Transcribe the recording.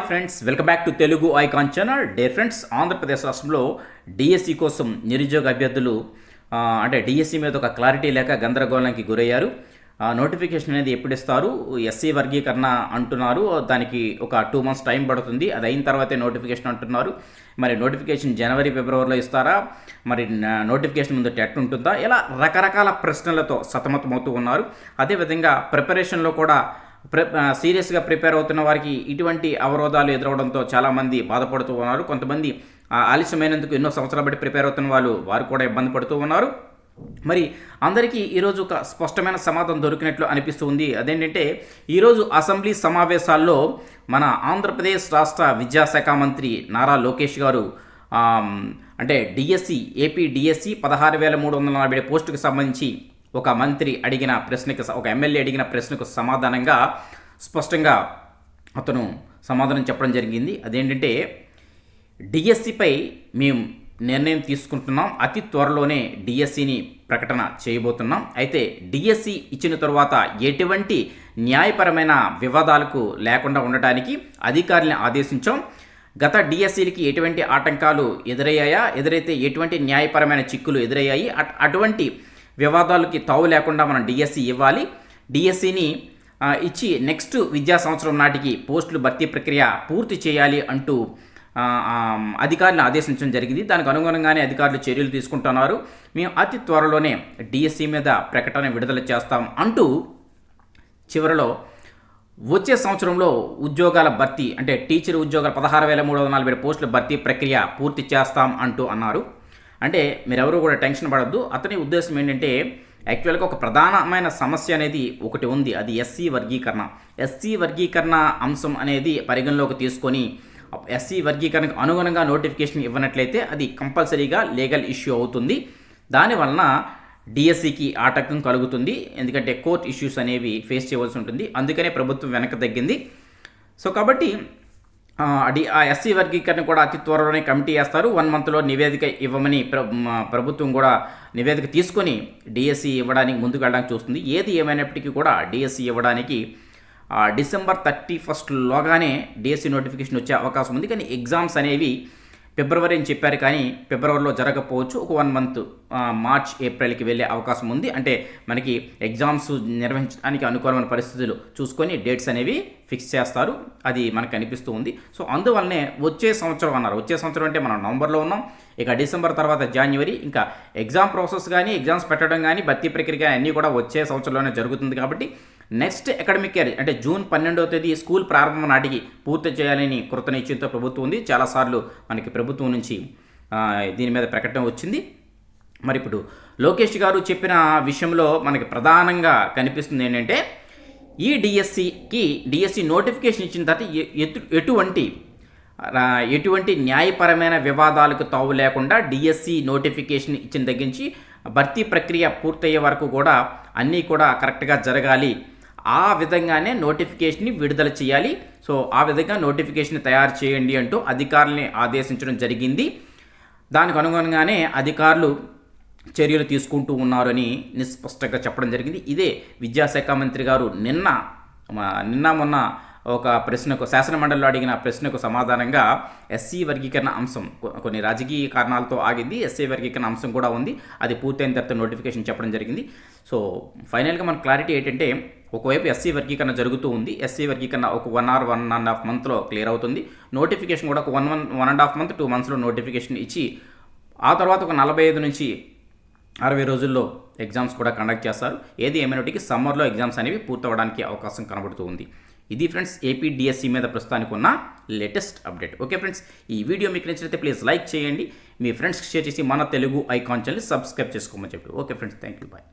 Hi friends welcome back to Telugu icon channel. Day friends Andhra Pradesh రాష్ట్రంలో DSC కోసం నిరుద్యోగ అభ్యర్థులు అంటే డిఎస్సి మీద ఒక క్లారిటీ లేక గందరగోళానికి గురయ్యారు. నోటిఫికేషన్ అనేది ఎప్పుడు ఇస్తారు? ఎస్సీ వర్గీకరణ అంటున్నారు. దానికి ఒక టూ మంత్స్ టైం పడుతుంది. అది అయిన తర్వాతే నోటిఫికేషన్ అంటున్నారు. మరి నోటిఫికేషన్ జనవరి ఫిబ్రవరిలో ఇస్తారా? మరి నోటిఫికేషన్ ముందు టెట్ ఉంటుందా? ఇలా రకరకాల ప్రశ్నలతో సతమతమవుతూ ఉన్నారు. అదేవిధంగా ప్రిపరేషన్లో కూడా ప్రి సీరియస్గా ప్రిపేర్ అవుతున్న వారికి ఇటువంటి అవరోధాలు ఎదురవడంతో చాలామంది బాధపడుతూ ఉన్నారు. కొంతమంది ఆలస్యమైనందుకు ఎన్నో సంవత్సరాలు బట్టి ప్రిపేర్ అవుతున్న వాళ్ళు వారు కూడా ఇబ్బంది పడుతూ ఉన్నారు. మరి అందరికీ ఈరోజు ఒక స్పష్టమైన సమాధానం దొరికినట్లు అనిపిస్తుంది అదేంటంటే ఈరోజు అసెంబ్లీ సమావేశాల్లో మన ఆంధ్రప్రదేశ్ రాష్ట్ర విద్యాశాఖ మంత్రి నారా లోకేష్ గారు అంటే డిఎస్సి ఏపీ డిఎస్సి పదహారు వేల మూడు వందల నలభై పోస్టుకు సంబంధించి ఒక మంత్రి అడిగిన ప్రశ్నకి స- ఒక ఎమ్మెల్యే అడిగిన ప్రశ్నకు సమాధానంగా స్పష్టంగా అతను సమాధానం చెప్పడం జరిగింది. అదేంటంటే డిఎస్సిపై మేము నిర్ణయం తీసుకుంటున్నాం. అతి త్వరలోనే డిఎస్సిని ప్రకటన చేయబోతున్నాం. అయితే డిఎస్సి ఇచ్చిన తర్వాత ఎటువంటి న్యాయపరమైన వివాదాలకు లేకుండా ఉండటానికి అధికారులను ఆదేశించాం. గత డిఎస్సీలకి ఎటువంటి ఆటంకాలు ఎదురయ్యాయా? ఎదురైతే ఎటువంటి న్యాయపరమైన చిక్కులు ఎదురయ్యాయి? అటువంటి వివాదాలకి తావు లేకుండా మనం డిఎస్సి ఇవ్వాలి. డిఎస్సిని ఇచ్చి నెక్స్ట్ విద్యా సంవత్సరం నాటికి పోస్టులు భర్తీ ప్రక్రియ పూర్తి చేయాలి అంటూ అధికారులను ఆదేశించడం జరిగింది. దానికి అనుగుణంగానే అధికారులు చర్యలు తీసుకుంటున్నారు. మేము అతి త్వరలోనే డిఎస్సి మీద ప్రకటన విడుదల చేస్తాం అంటూ చివరిలో వచ్చే సంవత్సరంలో ఉద్యోగాల భర్తీ అంటే టీచర్ ఉద్యోగాల పదహారు వేల మూడు వందల నలభై పోస్టుల భర్తీ ప్రక్రియ పూర్తి చేస్తాం అంటూ అన్నారు. అంటే మీరెవరూ కూడా టెన్షన్ పడద్దు. అతని ఉద్దేశం ఏంటంటే యాక్చువల్గా ఒక ప్రధానమైన సమస్య అనేది ఒకటి ఉంది. అది ఎస్సీ వర్గీకరణ. ఎస్సీ వర్గీకరణ అంశం అనేది పరిగణలోకి తీసుకొని ఎస్సీ వర్గీకరణకు అనుగుణంగా నోటిఫికేషన్ ఇవ్వనట్లయితే అది కంపల్సరీగా లీగల్ ఇష్యూ అవుతుంది. దానివలన డిఎస్సికి ఆటంకం కలుగుతుంది. ఎందుకంటే కోర్ట్ ఇష్యూస్ అనేవి ఫేస్ చేయవలసి ఉంటుంది. అందుకనే ప్రభుత్వం వెనక తగ్గింది. సో కాబట్టి ఆ, డి ఆ ఎస్సీ వర్గీకరణ కూడా అతి త్వరలోనే కమిటీ వేస్తారు. వన్ మంత్లో నివేదిక ఇవ్వమని ప్ర ప్రభుత్వం కూడా నివేదిక తీసుకొని డిఎస్సి ఇవ్వడానికి ముందుకు వెళ్ళడానికి చూస్తుంది. ఏది ఏమైనప్పటికీ కూడా డిఎస్సి ఇవ్వడానికి ఆ, డిసెంబర్ థర్టీ ఫస్ట్ లోగానే డిఎస్సి నోటిఫికేషన్ వచ్చే అవకాశం ఉంది. కానీ ఎగ్జామ్స్ అనేవి ఫిబ్రవరి అని చెప్పారు కానీ ఫిబ్రవరిలో జరగకపోవచ్చు. ఒక వన్ మంత్ మార్చ్ ఏప్రిల్కి వెళ్ళే అవకాశం ఉంది. అంటే మనకి ఎగ్జామ్స్ నిర్వహించడానికి అనుకూలమైన పరిస్థితులు చూసుకొని డేట్స్ అనేవి ఫిక్స్ చేస్తారు. అది మనకు అనిపిస్తూ ఉంది. సో అందువల్లనే వచ్చే సంవత్సరం అన్నారు. వచ్చే సంవత్సరం అంటే మనం నవంబర్లో ఉన్నాం. ఇక డిసెంబర్ తర్వాత జనవరి ఇంకా ఎగ్జామ్ ప్రాసెస్ కానీ ఎగ్జామ్స్ పెట్టడం కానీ భర్తీ ప్రక్రియ కానీ అన్నీ కూడా వచ్చే సంవత్సరంలోనే జరుగుతుంది కాబట్టి నెక్స్ట్ అకాడమిక్ ఇయర్ అంటే జూన్ పన్నెండవ తేదీ స్కూల్ ప్రారంభం నాటికి పూర్తి చేయాలని కృత నిశ్చయంతో ప్రభుత్వం ఉంది. చాలాసార్లు మనకి ప్రభుత్వం నుంచి దీని మీద ప్రకటన వచ్చింది. మరి ఇప్పుడు లోకేష్ గారు చెప్పిన విషయంలో మనకి ప్రధానంగా కనిపిస్తుంది ఏంటంటే ఈ డిఎస్సికి డిఎస్సి నోటిఫికేషన్ ఇచ్చిన తర్వాత ఎటు ఎటువంటి ఎటువంటి న్యాయపరమైన వివాదాలకు తావు లేకుండా డిఎస్సి నోటిఫికేషన్ ఇచ్చిన దగ్గర నుంచి భర్తీ ప్రక్రియ పూర్తయ్యే వరకు కూడా అన్నీ కూడా కరెక్ట్గా జరగాలి. ఆ విధంగానే నోటిఫికేషన్ని విడుదల చేయాలి. సో ఆ విధంగా నోటిఫికేషన్ తయారు చేయండి అంటూ అధికారుల్ని ఆదేశించడం జరిగింది. దానికి అనుగుణంగానే అధికారులు చర్యలు తీసుకుంటూ ఉన్నారని నిస్పష్టంగా చెప్పడం జరిగింది. ఇదే విద్యాశాఖ మంత్రి గారు నిన్న నిన్న మొన్న ఒక ప్రశ్నకు శాసనమండలిలో అడిగిన ప్రశ్నకు సమాధానంగా ఎస్సీ వర్గీకరణ అంశం కొన్ని రాజకీయ కారణాలతో ఆగింది. ఎస్సీ వర్గీకరణ అంశం కూడా ఉంది. అది పూర్తయిన తర్వాత నోటిఫికేషన్ చెప్పడం జరిగింది. సో ఫైనల్గా మన క్లారిటీ ఏంటంటే ఒకవైపు ఎస్సీ వర్గీకరణ జరుగుతూ ఉంది. ఎస్సీ వర్గీకరణ ఒక one or one and half మంత్లో క్లియర్ అవుతుంది. నోటిఫికేషన్ కూడా ఒక one one one and half month two మంత్స్లో నోటిఫికేషన్ ఇచ్చి ఆ తర్వాత ఒక నలభై ఐదు నుంచి అరవై రోజుల్లో ఎగ్జామ్స్ కూడా కండక్ట్ చేస్తారు. ఏది ఏమైనటికి సమ్మర్లో ఎగ్జామ్స్ అనేవి పూర్తవడానికి అవకాశం కనబడుతూ ఉంది. ఇది ఫ్రెండ్స్ ఏపీడిఎస్సి మీద ప్రస్తుతానికి ఉన్న లేటెస్ట్ అప్డేట్ ఓకే ఫ్రెండ్స్ ఈ వీడియో మీకు నచ్చినైతే ప్లీజ్ లైక్ చేయండి. మీ ఫ్రెండ్స్కి షేర్ చేసి మన తెలుగు ఐకాన్ ఛానల్ సబ్స్క్రైబ్ చేసుకోమని చెప్పి. Okay friends thank you bye